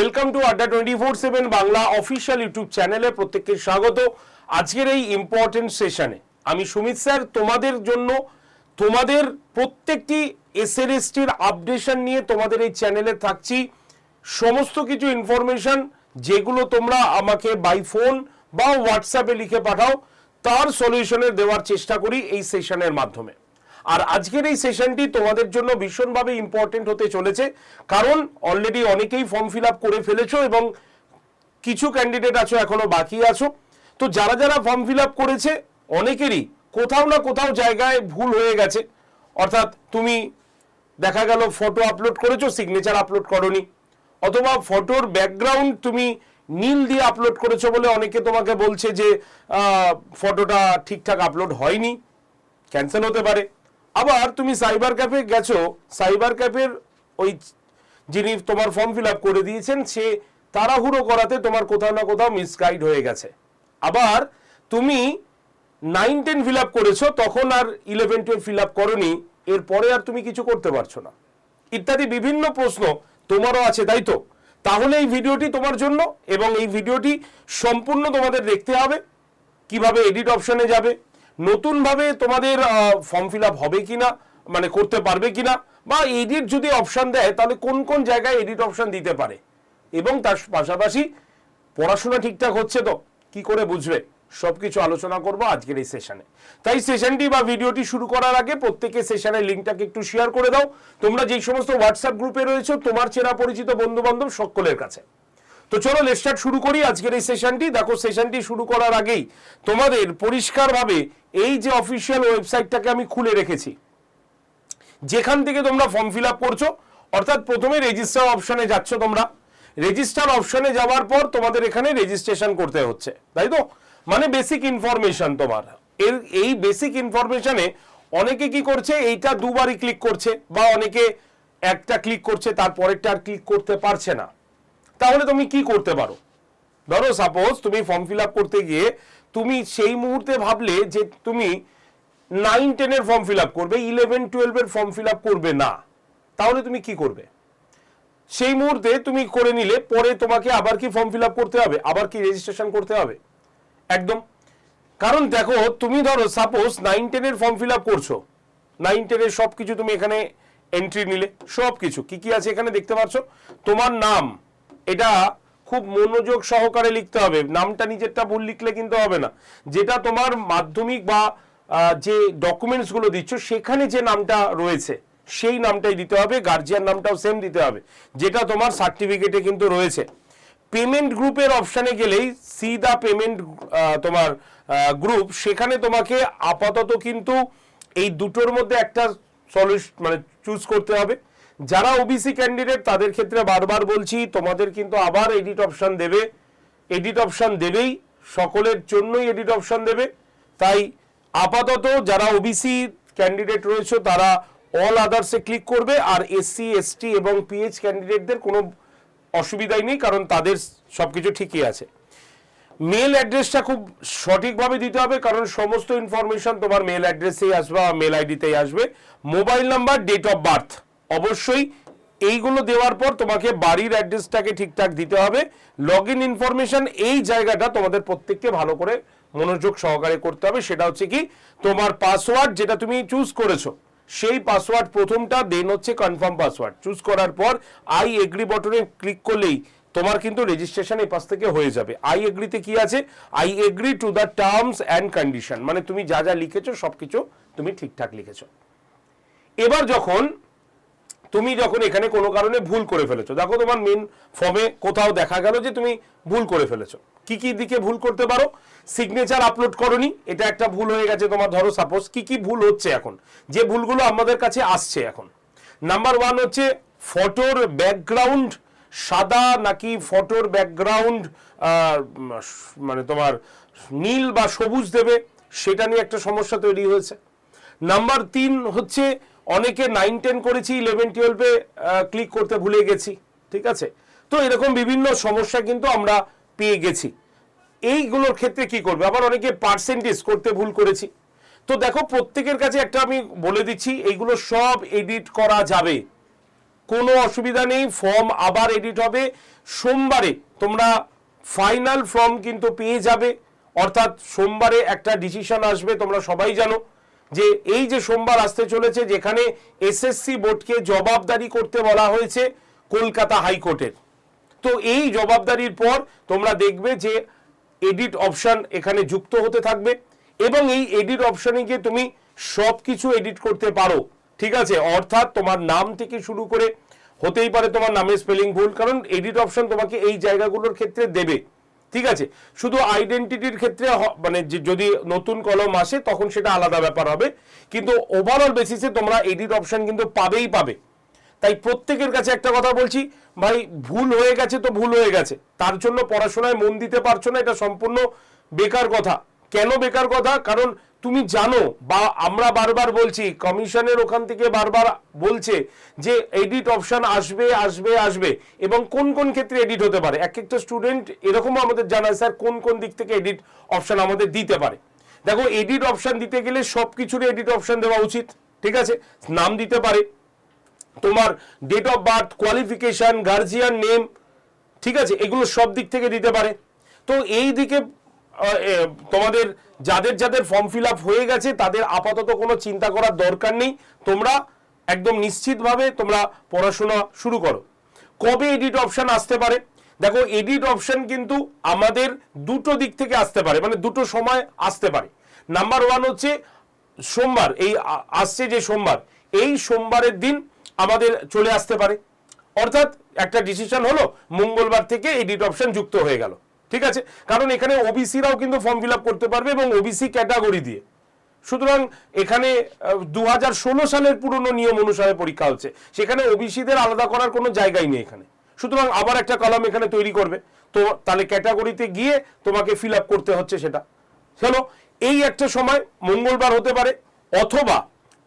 Welcome to Adda twenty four seven Bangla official YouTube চ্যানেলে প্রত্যেককে স্বাগত। আজকের এই ইম্পর্টেন্ট সেশনে আমি সুমিত স্যার, তোমাদের জন্য তোমাদের প্রত্যেকটি এসএলএসটির আপডেশন নিয়ে তোমাদের এই চ্যানেলে থাকছি। সমস্ত কিছু ইনফরমেশন যেগুলো তোমরা আমাকে বাই ফোন বা হোয়াটসঅ্যাপে লিখে পাঠাও, তার সলিউশনের দেওয়ার চেষ্টা করি এই সেশনের মাধ্যমে। আর আজকের এই সেশনটি তোমাদের জন্য ভীষণভাবে ইম্পর্টেন্ট হতে চলেছে। কারণ অলরেডি অনেকেই ফর্ম ফিল আপ করে ফেলেছো এবং কিছু ক্যান্ডিডেট আছো, এখনও বাকি আছো। তো যারা যারা ফর্ম ফিল আপ করেছে, অনেকেরই কোথাও না কোথাও জায়গায় ভুল হয়ে গেছে। অর্থাৎ তুমি দেখা গেল ফটো আপলোড করেছ সিগনেচার আপলোড করনি। অথবা ফটোর ব্যাকগ্রাউন্ড তুমি নীল দিয়ে আপলোড করেছ বলে অনেকে তোমাকে বলছে যে ফটোটা ঠিকঠাক আপলোড হয়নি। ক্যান্সেল হতে পারে। আবার তুমি সাইবার ক্যাফে গেছো, সাইবার ক্যাফের ওই যিনি তোমার ফর্ম ফিল আপ করে দিয়েছেন, সে তাড়াহুড়ো করাতে তোমার কোথাও না কোথাও মিসগাইড হয়ে গেছে। আবার তুমি নাইন টেন ফিল আপ করেছ, তখন আর ইলেভেন টুয়েলভ ফিল আপ করনি, এরপরে আর তুমি কিছু করতে পারছ না। ইত্যাদি বিভিন্ন প্রশ্ন তোমারও আছে, তাই তো? তাহলে এই ভিডিওটি তোমার জন্য এবং এই ভিডিওটি সম্পূর্ণ তোমাদের দেখতে হবে। কীভাবে এডিট অপশনে যাবে নতুনভাবে তোমাদের ফর্ম ফিল আপ হবে কিনা মানে করতে পারবে কিনা, বা এডিট যদি অপশন দেয়, তাহলে কোন কোন জায়গায় এডিট অপশন দিতে পারে? এবং তার পাশাপাশি পড়াশোনা ঠিকঠাক হচ্ছে তো, কি করে বুঝবে? সবকিছু আলোচনা করব আজকের এই সেশনে তাই সেশনটি বা ভিডিওটি শুরু করার আগে প্রত্যেকে সেশনের লিঙ্কটাকে একটু শেয়ার করে দাও। তোমরা যেই সমস্ত হোয়াটসঅ্যাপ গ্রুপে রয়েছো, তোমার চেনা পরিচিত বন্ধু বান্ধব সকলের কাছে। তো চলো লেস্টার্ট শুরু করি আজকের এই সেশনটি দেখো সেশনটি শুরু করার আগেই তোমাদের পরিষ্কারভাবে এই যে অফিসিয়াল ওয়েবসাইটটাকে আমি খুলে রেখেছি, যেখান থেকে তোমরা ফর্ম ফিল আপ করছ, অর্থাৎ প্রথমে রেজিস্টার অপশনে যাচ্ছ তোমরা। রেজিস্টার অপশনে যাওয়ার পর তোমাদের এখানে রেজিস্ট্রেশন করতে হচ্ছে, তাই তো? মানে বেসিক ইনফরমেশন তোমার। এর, এই বেসিক ইনফরমেশনে অনেকে কি করছে, এইটা দুবারই ক্লিক করছে, বা অনেকে একটা ক্লিক করছে, তারপরেরটা আর ক্লিক করতে পারছে না। তাহলে তুমি কি করতে পারো? ধরো সাপোজ তুমি ফর্ম ফিল আপ করতে গিয়ে তুমি সেই মুহূর্তে ভাবলে যে তুমি নাইন টেনের ফর্ম ফিল আপ করবে ইলেভেন টুয়েলভের ফর্ম ফিল আপ করবে না। তাহলে তুমি কি করবে? সেই মুহূর্তে তুমি করে নিলে, পরে তোমাকে আবার কি ফর্ম ফিল আপ করতে হবে? আবার কি রেজিস্ট্রেশন করতে হবে? একদম। কারণ দেখো, তুমি ধরো সাপোজ নাইন টেনের ফর্ম ফিল আপ করছ। নাইন টেনের সব কিছু তুমি এখানে এন্ট্রি নিলে। সব কিছু কি কি আছে এখানে দেখতে পাচ্ছ? তোমার নাম। এটা খুব মনোযোগ সহকারে লিখতে হবে। নামটা নিজেরটা ভুল লিখলে কিন্তু হবে না। যেটা তোমার মাধ্যমিক বা যে ডকুমেন্টসগুলো দিচ্ছ, সেখানে যে নামটা রয়েছে, সেই নামটাই দিতে হবে। গার্জিয়ান নামটাও সেম দিতে হবে। যেটা তোমার সার্টিফিকেটে কিন্তু রয়েছে। পেমেন্ট গ্রুপের অপশানে গেলেই সি দা পেমেন্ট তোমার গ্রুপ সেখানে তোমাকে আপাতত কিন্তু এই দুটোর মধ্যে একটা সলিউশন মানে চুজ করতে হবে। যারা ওবিসি ক্যান্ডিডেট তাদের ক্ষেত্রে বারবার বলছি, তোমাদের কিন্তু আবার এডিট অপশন দেবে। এডিট অপশন দেবেই, সকলের জন্যই এডিট অপশন দেবে। তাই আপাতত যারা ওবিসি ক্যান্ডিডেট রয়েছে, তারা অল আদার্সে ক্লিক করবে, আর এসসি এসটি এবং পিএইচ ক্যান্ডিডেটদের কোনো অসুবিধাই নেই, কারণ তাদের সব কিছু ঠিকই আছে। মেল অ্যাড্রেসটা খুব সঠিকভাবে দিতে হবে, কারণ সমস্ত ইনফরমেশন তোমার মেল অ্যাড্রেসেই আসবে বা মেল আইডিতেই আসবে। Mobile number date of birth অবশ্যই এইগুলো দেওয়ার পর তোমাকে বাড়ির অ্যাড্রেসটাকে ঠিকঠাক দিতে হবে। লগ ইন ইনফরমেশন এই জায়গাটা তোমাদের প্রত্যেককে ভালো করে মনোযোগ সহকারে করতে হবে। সেটা হচ্ছে কি, তোমার পাসওয়ার্ড যেটা তুমি চুজ করেছ, সেই পাসওয়ার্ড প্রথমটা দেন হচ্ছে কনফার্ম পাসওয়ার্ড চুজ করার পর আই এগ্রি বটনে ক্লিক করলেই তোমার কিন্তু রেজিস্ট্রেশন এই পাশ থেকে হয়ে যাবে। আই এগ্রিতে কি আছে? I agree to the terms and condition মানে তুমি যা যা লিখেছো সব কিছু তুমি ঠিকঠাক লিখেছো। এবার যখন তুমি যখন এখানে কোনো কারণে ভুল করে ফেলেছো, দেখো তোমার মেন ফর্মে কোথাও দেখা গেল যে তুমি ভুল করে ফেলেছো। কি কি দিকে ভুল করতে পারো সিগনেচার আপলোড করনি, এটা একটা ভুল হয়ে গেছে তোমার, ধরো সাপোজ কি কি ভুল হচ্ছে এখন? যে ভুলগুলো আমাদের কাছে আসছে এখন। নাম্বার ওয়ান হচ্ছে ফটোর ব্যাকগ্রাউন্ড সাদা নাকি ফটোর ব্যাকগ্রাউন্ড মানে তোমার নীল বা সবুজ দেবে, সেটা নিয়ে একটা সমস্যা তৈরি হয়েছে। নাম্বার তিন হচ্ছে অনেকে নাইন টেন করেছি ইলেভেন টুয়েলভে ক্লিক করতে ভুলে গেছি, ঠিক আছে? তো এরকম বিভিন্ন সমস্যা কিন্তু আমরা পেয়ে গেছি। এইগুলোর ক্ষেত্রে কি করবে? আবার অনেকে পার্সেন্টেজ করতে ভুল করেছি। তো দেখো, প্রত্যেকের কাছে একটা আমি বলে দিচ্ছি, এইগুলো সব এডিট করা যাবে। কোনো অসুবিধা নেই ফর্ম আবার এডিট হবে। সোমবারে তোমরা ফাইনাল ফর্ম কিন্তু পেয়ে যাবে। অর্থাৎ সোমবারে একটা ডিসিশন আসবে, তোমরা সবাই জানো। যে এই যে সোমবার আসতে চলেছে, যেখানে এসএসসি বোর্ডকে জবাবদারি করতে বলা হয়েছে কলকাতা হাইকোর্টের। তো এই জবাবদারির পর তোমরা দেখবে যে এডিট অপশন এখানে যুক্ত হতে থাকবে এবং এই এডিট অপশনে গিয়ে তুমি সব কিছু এডিট করতে পারো। ঠিক আছে? অর্থাৎ তোমার নাম থেকে শুরু করে, হতেই পারে তোমার নামের স্পেলিং ভুল, কারণ এডিট অপশন তোমাকে এই জায়গাগুলোর ক্ষেত্রে দেবে। ঠিক আছে? শুধু আইডেন্টিটির ক্ষেত্রে মানে যদি নতুন কলম আসে, তখন সেটা আলাদা ব্যাপার হবে। কিন্তু ওভারঅল বেসিসে তোমরা এডিট অপশন কিন্তু পাবেই পাবে। তাই প্রত্যেকের কাছে একটা কথা বলছি, ভাই, ভুল হয়ে গেছে তো ভুল হয়ে গেছে। তার জন্য পড়াশোনায় মন দিতে পারছ না, এটা সম্পূর্ণ বেকার কথা। কেন বেকার কথা? কারণ তুমি জানো বা আমরা বারবার বলছি, কমিশনের ওখান থেকে বারবার বলছে যে এডিট অপশন আসবে আসবে আসবে এবং কোন কোন ক্ষেত্রে এডিট হতে পারে? এক একটা স্টুডেন্ট এরকমও আমাদের জানায়, স্যার, কোন কোন দিক থেকে এডিট অপশন আমাদের দিতে পারে? দেখো এডিট অপশন দিতে গেলে সব কিছুরই এডিট অপশন দেওয়া উচিত, ঠিক আছে? নাম দিতে পারে। তোমার date of birth qualification guardian name ঠিক আছে? এগুলো সব দিক থেকে দিতে পারে। তো এই দিকে তোমাদের যাদের যাদের ফর্ম ফিল আপ হয়ে গেছে, তাদের আপাতত কোনো চিন্তা করার দরকার নেই। তোমরা একদম নিশ্চিতভাবে তোমরা পড়াশোনা শুরু করো। কবে এডিট অপশন আসতে পারে? দেখো এডিট অপশন কিন্তু আমাদের দুটো দিক থেকে আসতে পারে মানে দুটো সময় আসতে পারে। নাম্বার ওয়ান হচ্ছে সোমবার, এই আসছে যে সোমবার, এই সোমবারের দিন আমাদের চলে আসতে পারে। অর্থাৎ একটা ডিসিশন হলো, মঙ্গলবার থেকে এডিট অপশন যুক্ত হয়ে গেল। ঠিক আছে? কারণ এখানে ওবিসিরাও কিন্তু ফর্ম ফিল করতে পারবে এবং ওবিসি ক্যাটাগরি দিয়ে। সুতরাং এখানে দু হাজার ষোলো সালের পুরনো নিয়ম অনুসারে পরীক্ষা হচ্ছে। সেখানে ওবিসিদের আলাদা করার কোনো জায়গাই নেই এখানে। সুতরাং আবার একটা কলাম এখানে তৈরি করবে। তো তাহলে ক্যাটাগরিতে গিয়ে তোমাকে ফিল করতে হচ্ছে সেটা। চলো, এই একটা সময় মঙ্গলবার হতে পারে, অথবা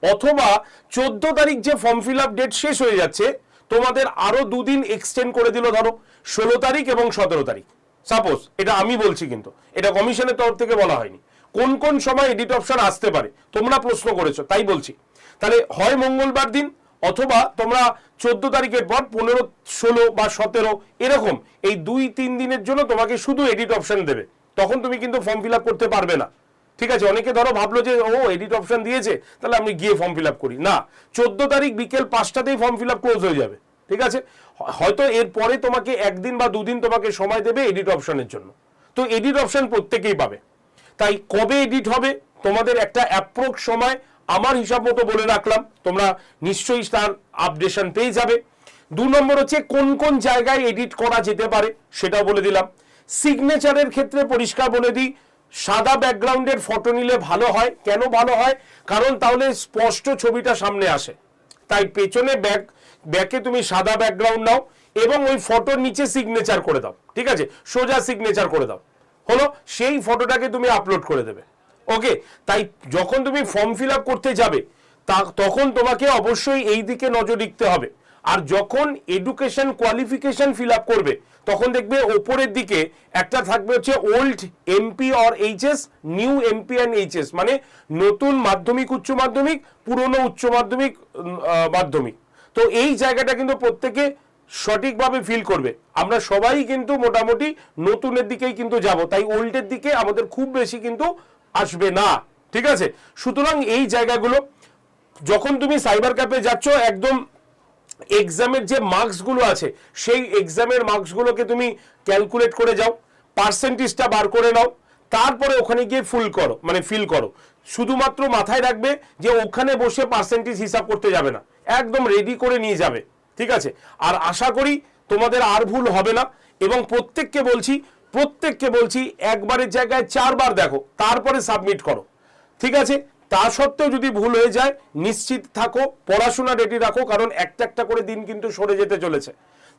অথবা চোদ্দ তারিখ যে ফর্ম ফিল ডেট শেষ হয়ে যাচ্ছে, তোমাদের আরও দুদিন এক্সটেন্ড করে দিল ধরো, ষোলো তারিখ এবং সতেরো তারিখ। সাপোজ এটা আমি বলছি কিন্তু, এটা কমিশনের তরফ থেকে বলা হয়নি। কোন কোন সময় এডিট অপশন আসতে পারে? তোমরা প্রশ্ন করেছ, তাই বলছি। তাহলে হয় মঙ্গলবার দিন, অথবা তোমরা চোদ্দ তারিখের পর পনেরো, ষোলো বা সতেরো, এরকম এই দুই, তিন দিনের জন্য তোমাকে শুধু এডিট অপশন দেবে। তখন তুমি কিন্তু ফর্ম ফিল করতে পারবে না। ঠিক আছে, অনেকে ধরো ভাবলো যে, ও এডিট অপশন দিয়েছে, তাহলে আমি গিয়ে ফর্ম ফিল করি। না, চোদ্দ তারিখ বিকেল পাঁচটাতেই ফর্ম ফিল ক্লোজ হয়ে যাবে। ঠিক আছে? হয়তো এর পরে তোমাকে একদিন বা দুদিন তোমাকে সময় দেবে এডিট অপশনের জন্য। তো এডিট অপশন প্রত্যেকেই পাবে। তাই কবে এডিট হবে? তোমাদের একটা অ্যাপ্রোক্স সময় আমার হিসাব মতো বলে রাখলাম। তোমরা নিশ্চয়ই তার আপডেশন পেয়ে যাবে। দু নম্বর হচ্ছে কোন কোন জায়গায় এডিট করা যেতে পারে সেটাও বলে দিলাম। সিগনেচারের ক্ষেত্রে পরিষ্কার বলে দিই, সাদা ব্যাকগ্রাউন্ডের ফটো নিলে ভালো হয়। কেন ভালো হয়? কারণ তাহলে স্পষ্ট ছবিটা সামনে আসে। তাই পেছনে ব্যাক ব্যাকে তুমি সাদা ব্যাকগ্রাউন্ড নাও এবং ওই ফটোর নিচে সিগনেচার করে দাও, ঠিক আছে? সোজা সিগনেচার করে দাও। হলো? সেই ফটোটাকে তুমি আপলোড করে দেবে। ওকে তাই যখন তুমি ফর্ম ফিল করতে যাবে, তা তখন তোমাকে অবশ্যই এই দিকে নজর রাখতে হবে। আর যখন এডুকেশন কোয়ালিফিকেশন ফিল করবে, তখন দেখবে ওপরের দিকে একটা থাকবে হচ্ছে old MP or HS new MP and HS মানে নতুন মাধ্যমিক, উচ্চ মাধ্যমিক, পুরনো, উচ্চ মাধ্যমিক মাধ্যমিক। তো এই জায়গাটা কিন্তু প্রত্যেকে সঠিকভাবে ফিল করবে। আমরা সবাই কিন্তু মোটামুটি নতুনের দিকেই কিন্তু যাব, তাই ওল্ডের দিকে আমাদের খুব বেশি কিন্তু আসবে না, ঠিক আছে? সুতরাং এই জায়গাগুলো, যখন তুমি সাইবার ক্যাফে যাচ্ছ, একদম এক্সামের যে মার্কসগুলো আছে, সেই এক্সামের মার্কসগুলোকে তুমি ক্যালকুলেট করে যাও পার্সেন্টেজটা বার করে নাও, তারপরে ওখানে গিয়ে ফুল করো মানে ফিল করো। শুধুমাত্র মাথায় রাখবে যে ওখানে বসে পার্সেন্টেজ হিসাব করতে যাবে না। একদম রেডি করে নিয়ে যাবে, ঠিক আছে? আর আশা করি তোমাদের আর ভুল হবে না এবং প্রত্যেককে বলছি প্রত্যেককে বলছি একবারের জায়গায় চারবার দেখো, তারপরে সাবমিট করো, ঠিক আছে? তা সত্ত্বেও যদি ভুল হয়ে যায়, নিশ্চিত থাকো, পড়াশোনা রেডি রাখো, কারণ একটা একটা করে দিন কিন্তু সরে যেতে চলেছে।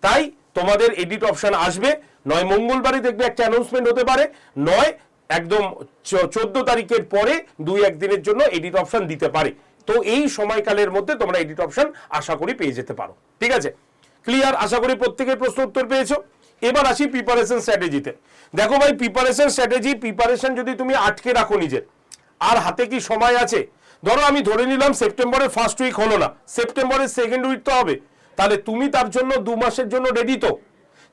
তাই তোমাদের এডিট অপশন আসবে, নয় মঙ্গলবারই দেখবে একটা অ্যানাউন্সমেন্ট হতে পারে, নয় একদম চোদ্দ তারিখের পরে দুই একদিনের জন্য এডিট অপশন দিতে পারে। তো এই সময়কালের মধ্যে তোমরা এডিট অপশন আশা করি পেয়ে যেতে পারো। ঠিক আছে? ক্লিয়ার আশা করি প্রত্যেকের প্রশ্ন উত্তর পেয়েছ। এবার আসি প্রিপারেশন স্ট্র্যাটেজিতে দেখো ভাই প্রিপারেশন স্ট্র্যাটেজি প্রিপারেশন যদি তুমি আটকে রাখো নিজের, আর হাতে কি সময় আছে? ধরো আমি ধরে নিলাম সেপ্টেম্বরের ফার্স্ট উইক হলো না, সেপ্টেম্বরের সেকেন্ড উইক তো হবে। তাহলে তুমি তার জন্য দু মাসের জন্য রেডি তো।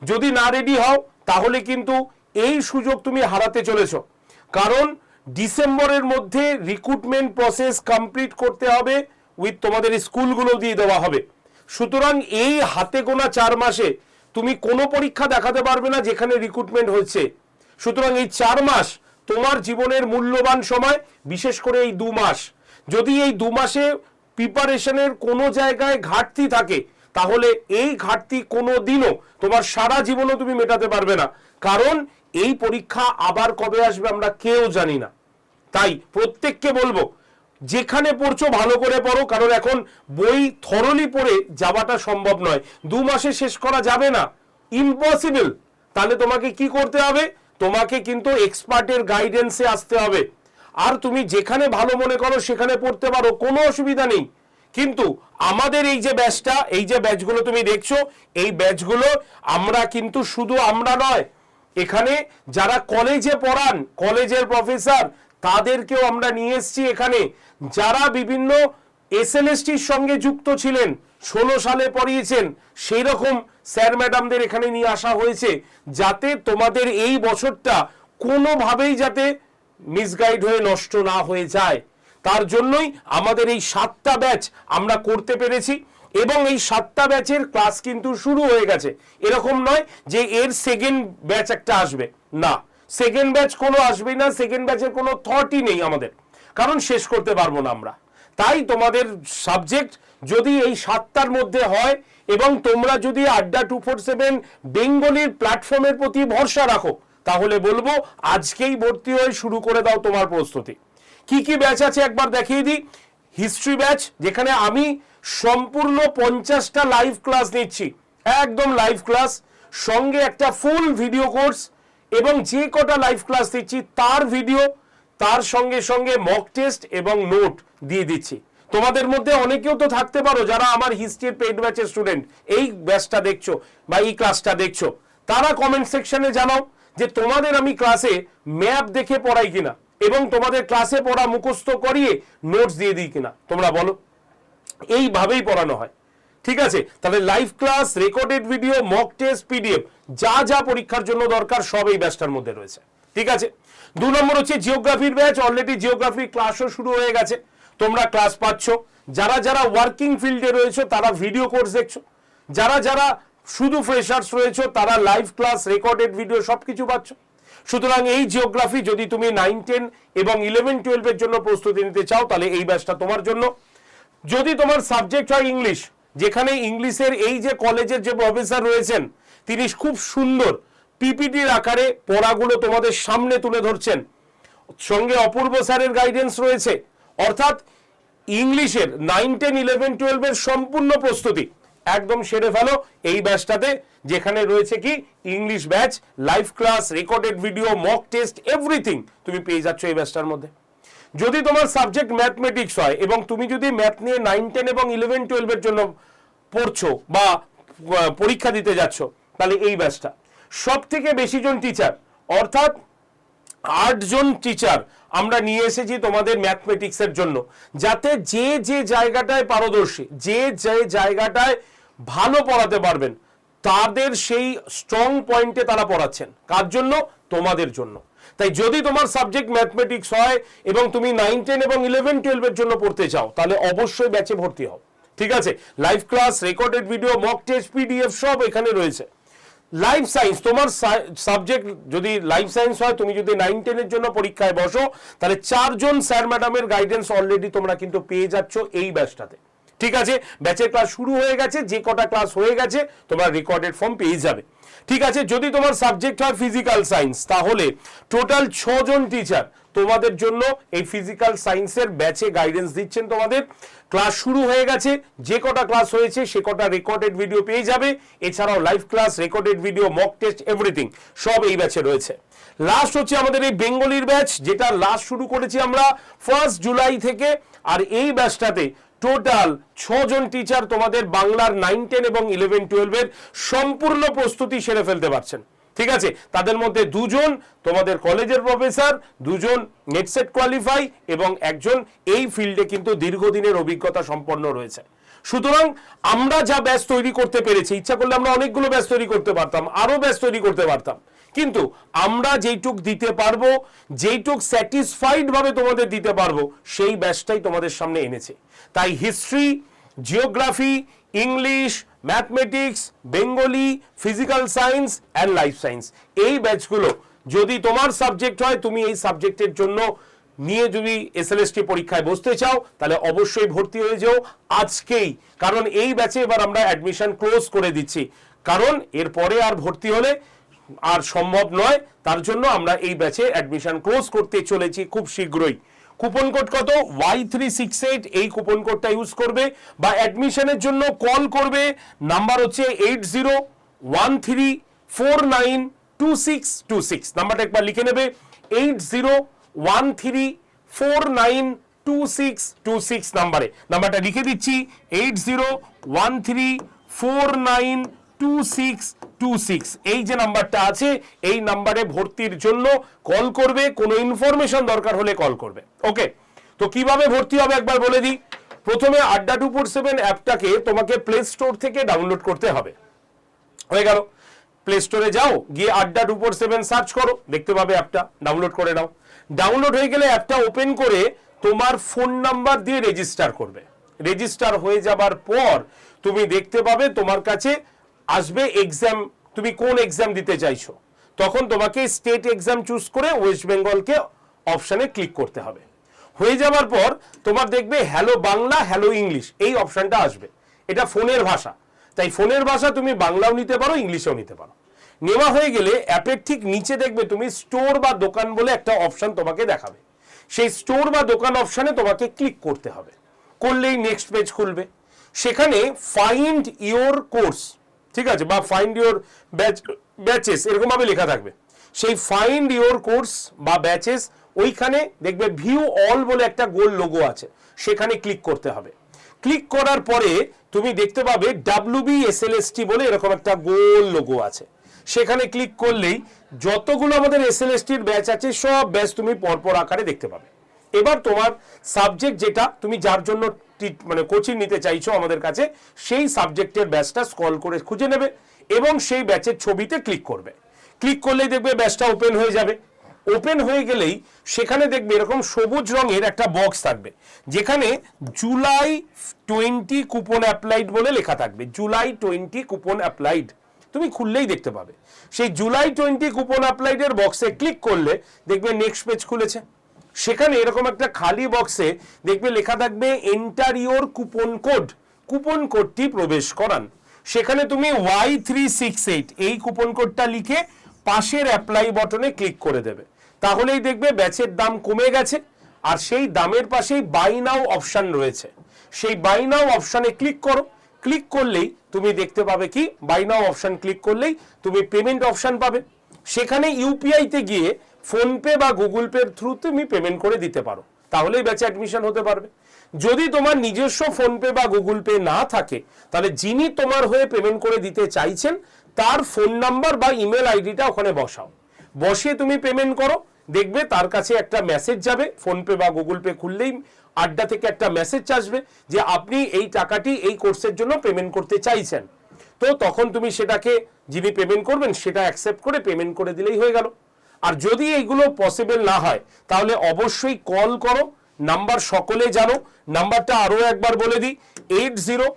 যদি না রেডি হও, তাহলে কিন্তু এই সুযোগ তুমি হারাতে চলেছো। কারণ ডিসেম্বরের মধ্যে রিক্রুটমেন্ট প্রসেস কমপ্লিট করতে হবে উইথ তোমাদের স্কুলগুলো দিয়ে দেওয়া হবে। সুতরাং এই হাতে গোনা চার মাসে তুমি কোনো পরীক্ষা দেখাতে পারবে না যেখানে রিক্রুটমেন্ট হচ্ছে। সুতরাং এই চার মাস তোমার জীবনের মূল্যবান সময়, বিশেষ করে এই দু মাস। যদি এই দু মাসে প্রিপারেশনের কোনো জায়গায় ঘাটতি থাকে, তাহলে এই ঘাটতি কোনো দিনও তোমার সারা জীবনও তুমি মেটাতে পারবে না। কারণ এই পরীক্ষা আবার কবে আসবে আমরা কেউ জানি না। তাই প্রত্যেককে বলব, যেখানে পড়ছো ভালো করে পড়ো, কারণ এখন বই থরলি পড়ে যাওয়াটা সম্ভব নয়। দু মাসে শেষ করা যাবে না। ইম্পসিবল তাহলে তোমাকে কি করতে হবে? তোমাকে কিন্তু এক্সপার্টের গাইডেন্সে আসতে হবে। আর তুমি যেখানে ভালো মনে করো, সেখানে পড়তে পারো, কোনো অসুবিধা নেই। কিন্তু আমাদের এই যে ব্যাচটা এই যে ব্যাচগুলো তুমি দেখছ, এই ব্যাচগুলো আমরা কিন্তু শুধু আমরা নয় এখানে যারা কলেজে পড়ান, কলেজের প্রফেসর, তাদেরকেও আমরা নিয়ে এসেছি এখানে। যারা বিভিন্ন এসএলএসটির সঙ্গে যুক্ত ছিলেন, ষোলো সালে পড়িয়েছেন, সেই রকম স্যার ম্যাডামদের এখানে নিয়ে আসা হয়েছে, যাতে তোমাদের এই বছরটা কোনোভাবেই যাতে মিসগাইড হয়ে নষ্ট না হয়ে যায়। তার জন্যই আমাদের এই সাতটা ব্যাচ আমরা করতে পেরেছি। এবং এই সাতটা ব্যাচের ক্লাস কিন্তু শুরু হয়ে গেছে। এরকম নয় যে এর সেকেন্ড ব্যাচ একটা আসবে। না। সেকেন্ড ব্যাচ কোনো আসবেই না সেকেন্ড ব্যাচের কোনো থটই নেই আমাদের। কারণ শেষ করতে পারব না আমরা। তাই তোমাদের সাবজেক্ট যদি এই সাতটার মধ্যে হয় এবং তোমরা যদি আড্ডা টু ফোর সেভেন বেঙ্গলির প্ল্যাটফর্মের প্রতি ভরসা রাখো, তাহলে বলব আজকেই ভর্তি হয়ে শুরু করে দাও তোমার প্রস্তুতি। কি কি ব্যাচ আছে একবার দেখিয়ে দিই। হিস্ট্রি ব্যাচ যেখানে আমি সম্পূর্ণ পঞ্চাশটা লাইভ ক্লাস নিচ্ছি। একদম লাইভ ক্লাস সঙ্গে একটা ফুল ভিডিও কোর্স এবং যে কটা লাইভ ক্লাস দিচ্ছি তার ভিডিও তার সঙ্গে সঙ্গে মক টেস্ট এবং নোট দিয়ে দিচ্ছি। তোমাদের মধ্যে অনেকেও তো থাকতে পারো যারা আমার হিস্ট্রির পেড ব্যাচের স্টুডেন্ট এই ব্যাচটা দেখছ বা এই ক্লাসটা দেখছ। তারা কমেন্ট সেকশনে জানাও যে তোমাদের আমি ক্লাসে ম্যাপ দেখে পড়াই কিনা। এবং তোমাদের ক্লাসে পড়া মুখস্থ করিয়ে নোটস দিয়ে দিই কিনা, তোমরা বলো। এইভাবেই পড়ানো হয়। ঠিক আছে? তাহলে live class recorded video mock test PDF যা যা পরীক্ষার জন্য দরকার, সব এই ব্যাচটার মধ্যে রয়েছে। ঠিক আছে? দু নম্বর হচ্ছে জিওগ্রাফির ব্যাচ অলরেডি জিওগ্রাফি ক্লাসও শুরু হয়ে গেছে। তোমরা ক্লাস পাচ্ছ। যারা যারা ওয়ার্কিং ফিল্ডে রয়েছে, তারা ভিডিও কোর্স দেখছ। যারা যারা শুধু ফ্রেশার্স রয়েছে, তারা লাইভ ক্লাস রেকর্ডেড ভিডিও সব কিছু পাচ্ছ। সুতরাং এই জিওগ্রাফি যদি তুমি নাইন টেন এবং ইলেভেন টুয়েলভের জন্য প্রস্তুতি নিতে চাও, তাহলে এই ব্যাচটা তোমার জন্য। যদি তোমার সাবজেক্ট হয় ইংলিশ যেখানে ইংলিশের এই যে কলেজের যে প্রফেসর রয়েছেন, তিনি খুব সুন্দর পিপিটির আকারে পড়াগুলো তোমাদের সামনে তুলে ধরছেন। সঙ্গে অপূর্ব স্যারের গাইডেন্স রয়েছে। অর্থাৎ ইংলিশের নাইন টেন ইলেভেন টুয়েলভের সম্পূর্ণ প্রস্তুতি। একদম সেরে ফেলো। এই ব্যাচটাতে যেখানে রয়েছে কি? English batch live class recorded video mock test everything তুমি পেয়ে যাচ্ছ এই ব্যাচটার মধ্যে। যদি তোমার সাবজেক্ট ম্যাথমেটিক্স হয় এবং তুমি যদি ম্যাথ নিয়ে নাইন টেন এবং ইলেভেন টুয়েলভের জন্য পড়ছো বা পরীক্ষা দিতে যাচ্ছ, তাহলে এই ব্যাচটা। সব থেকে বেশি জন টিচার অর্থাৎ আটজন টিচার আমরা নিয়ে এসেছি তোমাদের ম্যাথমেটিক্সের জন্য। যাতে যে যে জায়গাটায় পারদর্শী, যে যে জায়গাটায় ভালো পড়াতে পারবেন, তাদের সেই স্ট্রং পয়েন্টে তারা পড়াচ্ছেন। কার জন্য? তোমাদের জন্য। তাই যদি তোমার সাবজেক্ট ম্যাথমেটিক্স হয় এবং তুমি নাইন টেন এবং ইলেভেন টুয়েলভের জন্য পড়তে চাও, তাহলে অবশ্যই ব্যাচে ভর্তি হও। ঠিক আছে? Live class recorded video mock test PDF সব এখানে রয়েছে। লাইফ সায়েন্স তোমার সাবজেক্ট যদি লাইফ সায়েন্স হয়, তুমি যদি নাইন টেনের জন্য পরীক্ষায় বসো, তাহলে চারজন স্যার ম্যাডামের গাইডেন্স অলরেডি তোমরা কিন্তু পেয়ে যাচ্ছ এই ব্যাচটাতে ঠিক আছে? ব্যাচের ক্লাস শুরু হয়ে গেছে, যে কটা ক্লাস হয়ে গেছে, তোমরা রেকর্ডেড ফর্ম পেয়ে যাবে। ঠিক আছে? যদি তোমার সাবজেক্ট হয় ফিজিক্যাল সায়েন্স তাহলে টোটাল ছজন টিচার তোমাদের জন্য এই ফিজিক্যাল সায়েন্সের ব্যাচে গাইডেন্স দিচ্ছেন তোমাদের। ক্লাস শুরু হয়ে গেছে, যে কটা ক্লাস হয়েছে সে কটা রেকর্ডেড ভিডিও পেয়ে যাবে। এছাড়াও live class recorded video mock test everything সব এই ব্যাচে রয়েছে। লাস্ট হচ্ছে আমাদের এই বেঙ্গলির ব্যাচ যেটা লাস্ট শুরু করেছি আমরা ফার্স্ট জুলাই থেকে। আর এই ব্যাচটাতে টোটাল ছজন টিচার তোমাদের বাংলার নাইন টেন এবং ইলেভেন টুয়েলভের সম্পূর্ণ প্রস্তুতি সেরে ফেলতে পারছেন। ঠিক আছে? তাদের মধ্যে দুজন তোমাদের কলেজের প্রফেসর, দুজন নেটসেট কোয়ালিফাই এবং একজন এই ফিল্ডে কিন্তু দীর্ঘদিনের অভিজ্ঞতা সম্পন্ন রয়েছে। সুতরাং আমরা যা ব্যাস তৈরি করতে পেরেছি, ইচ্ছা করলে আমরা অনেকগুলো ব্যাস তৈরি করতে পারতাম আরও ব্যাস তৈরি করতে পারতাম। কিন্তু আমরা যেইটুক দিতে পারব, যেইটুক স্যাটিসফাইড ভাবে তোমাদের দিতে পারব, সেই ব্যাসটাই তোমাদের সামনে এনেছে। তাই history geography English, mathematics, Bengali, physical science and life science. এই ব্যাচগুলো যদি তোমার সাবজেক্ট হয়, তুমি এই সাবজেক্টের জন্য নিয়ে যদি এস এসএলএসটি পরীক্ষায় বসতে চাও, তাহলে অবশ্যই ভর্তি হয়ে যাও আজকেই। কারণ এই ব্যাচে এবার আমরা অ্যাডমিশন ক্লোজ করে দিচ্ছি। কারণ এরপরে আর ভর্তি হলে আর সম্ভব নয়। তার জন্য আমরা এই ব্যাচে অ্যাডমিশন ক্লোজ করতে চলেছি খুব শীঘ্রই। কুপন কোড কত? ওয়াই থ্রি সিক্স এইট এই কুপন কোডটা ইউজ করবে বা অ্যাডমিশনের জন্য কল করবে। নাম্বার হচ্ছে eight zero one three four nine two six two six নাম্বারটা একবার লিখে নেবে। Eight zero one three four nine two six two six নাম্বারে নাম্বারটা লিখে দিচ্ছি eight zero one three four nine two six two six এই যে নাম্বারটা আছে, এই নাম্বারে ভর্তির জন্য কল করবে, কোনো ইনফরমেশন দরকার হলে কল করবে। ওকে তো কীভাবে ভর্তি হবে একবার বলে দিই। প্রথমে আড্ডা টু ফোর সেভেন অ্যাপটাকে তোমাকে প্লে স্টোর থেকে ডাউনলোড করতে হবে। হয়ে গেল। প্লে স্টোরে যাও, গিয়ে আড্ডা টু ফোর সেভেন সার্চ করো। দেখতে পাবে অ্যাপটা ডাউনলোড করে নাও। ডাউনলোড হয়ে গেলে অ্যাপটা ওপেন করে তোমার ফোন নাম্বার দিয়ে রেজিস্টার করবে। রেজিস্টার হয়ে যাবার পর তুমি দেখতে পাবে তোমার কাছে আসবে এক্সাম তুমি কোন এক্সাম দিতে চাইছো? তখন তোমাকে স্টেট এক্সাম চুজ করে ওয়েস্ট বেঙ্গলকে অপশানে ক্লিক করতে হবে। হয়ে যাবার পর তোমার দেখবে হ্যালো বাংলা হ্যালো ইংলিশ এই অপশানটা আসবে। এটা ফোনের ভাষা। তাই ফোনের ভাষা তুমি বাংলাও নিতে পারো ইংলিশেও নিতে পারো। নেওয়া হয়ে গেলে অ্যাপের ঠিক নিচে দেখবে তুমি স্টোর বা দোকান বলে একটা অপশান তোমাকে দেখাবে। সেই স্টোর বা দোকান অপশানে তোমাকে ক্লিক করতে হবে। করলেই নেক্সট পেজ খুলবে। সেখানে ফাইন্ড ইওর কোর্স ঠিক আছে, বা ফাইন্ড ইওর ব্যাচ ব্যাচেস এরকমভাবে লেখা থাকবে। সেই ফাইন্ড ইওর কোর্স বা ব্যাচেস ওইখানে দেখবে ভিউ অল বলে একটা গোল লোগো আছে, সেখানে ক্লিক করতে হবে। ক্লিক করার পরে তুমি দেখতে পাবে ডাব্লিউবি এসএলএসটি বলে এরকম একটা গোল লোগো আছে। সেখানে ক্লিক করলেই যতগুলো আমাদের এসএলএসটির ব্যাচ আছে, সব ব্যাচ তুমি পরপর আকারে দেখতে পাবে। এবার তোমার সাবজেক্ট যেটা, তুমি যার জন্য টি- মানে কোচিং নিতে চাইছো আমাদের কাছে, সেই সাবজেক্টের ব্যাচটা স্ক্রল করে খুঁজে নেবে এবং সেই ব্যাচের ছবিতে ক্লিক করবে। ক্লিক করলেই দেখবে ব্যাচটা ওপেন হয়ে যাবে। ওপেন হয়ে গেলেই সেখানে দেখবে এরকম সবুজ রঙের একটা বক্স থাকবে, যেখানে জুলাই টোয়েন্টি কুপন অ্যাপ্লাইড বলে লেখা থাকবে। জুলাই টোয়েন্টি কুপন অ্যাপ্লাইড তুমি খুললেই দেখতে পাবে। সেই জুলাই টোয়েন্টি কুপন অ্যাপ্লাইডের বক্সে ক্লিক করলে দেখবে নেক্সট পেজ খুলেছে। সেখানে এরকম একটা খালি বক্সে দেখবে লেখা থাকবে enter your coupon code coupon কোডটি প্রবেশ করান। সেখানে তুমি ওয়াই থ্রি সিক্স এইট এই কুপন কোডটা লিখে পাশের অ্যাপ্লাই বটনে ক্লিক করে দেবে। তাহলেই দেখবে ব্যাচের দাম কমে গেছে, আর সেই দামের পাশেই বাই নাও অপশন রয়েছে। সেই বাই নাও অপশনে ক্লিক করো। ক্লিক করলেই তুমি দেখতে পাবে কি? বাই নাও অপশন ক্লিক করলেই তুমি পেমেন্ট অপশন পাবে। সেখানে ইউপিআইতে গিয়ে ফোনপে বা গুগল পের থ্রু তুমি পেমেন্ট করে দিতে পারো। তাহলেই ব্যাচে অ্যাডমিশন হতে পারবে। যদি তোমার নিজস্ব ফোনপে বা গুগল পে না থাকে, তাহলে যিনি তোমার হয়ে পেমেন্ট করে দিতে চাইছেন, তার ফোন নাম্বার বা ইমেল আইডিটা ওখানে বসাও। বসিয়ে তুমি পেমেন্ট করো, দেখবে তার কাছে একটা মেসেজ যাবে। ফোনপে বা গুগল পে খুললেই আড্ডা থেকে একটা মেসেজ আসবে যে, আপনি এই টাকাটি এই কোর্সের জন্য পেমেন্ট করতে চাইছেন। তো তখন তুমি সেটাকে, যিনি পেমেন্ট করবেন, সেটা অ্যাকসেপ্ট করে পেমেন্ট করে দিলেই হয়ে গেল। আর যদি এইগুলো পসিবল না হয়, তাহলে অবশ্যই কল করো নাম্বার সকলে জানো নাম্বারটা আরও একবার বলে দিই eight zero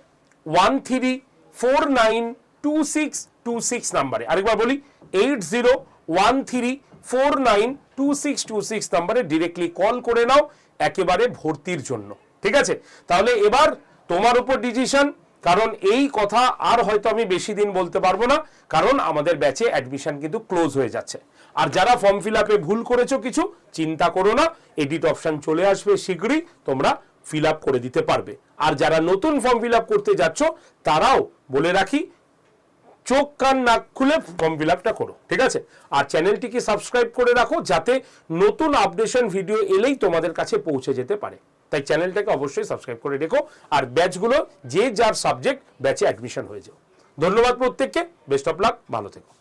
one three four nine two six two six নাম্বারে আরেকবার বলি eight zero one three four nine two six two six নাম্বারে ডিরেক্টলি কল করে নাও, একেবারে ভর্তির জন্য। ঠিক আছে? তাহলে এবার তোমার উপর ডিসিশন কারণ এই কথা আর হয়তো আমি বেশি দিন বলতে পারব না, কারণ আমাদের ব্যাচে অ্যাডমিশন কিন্তু ক্লোজ হয়ে যাচ্ছে। আর যারা ফর্ম ফিল আপে ভুল করেছ কিছু, চিন্তা করো না এডিট অপশন চলে আসবে শীঘ্রই, তোমরা ফিল আপ করে দিতে পারবে। আর যারা নতুন ফর্ম ফিল আপ করতে যাচ্ছ, তারাও বলে রাখি, চোখ কান নাক খুলে ফর্ম ফিল আপটা করো, ঠিক আছে? আর চ্যানেলটিকে সাবস্ক্রাইব করে রাখো, যাতে নতুন আপডেশন ভিডিও এলেই তোমাদের কাছে পৌঁছে যেতে পারে। তাই চ্যানেলটাকে অবশ্যই সাবস্ক্রাইব করে রেখো, আর ব্যাচগুলো যে যার সাবজেক্ট ব্যাচে অ্যাডমিশন হয়ে যাও। ধন্যবাদ প্রত্যেককে বেস্ট অফ লাক ভালো থেকো।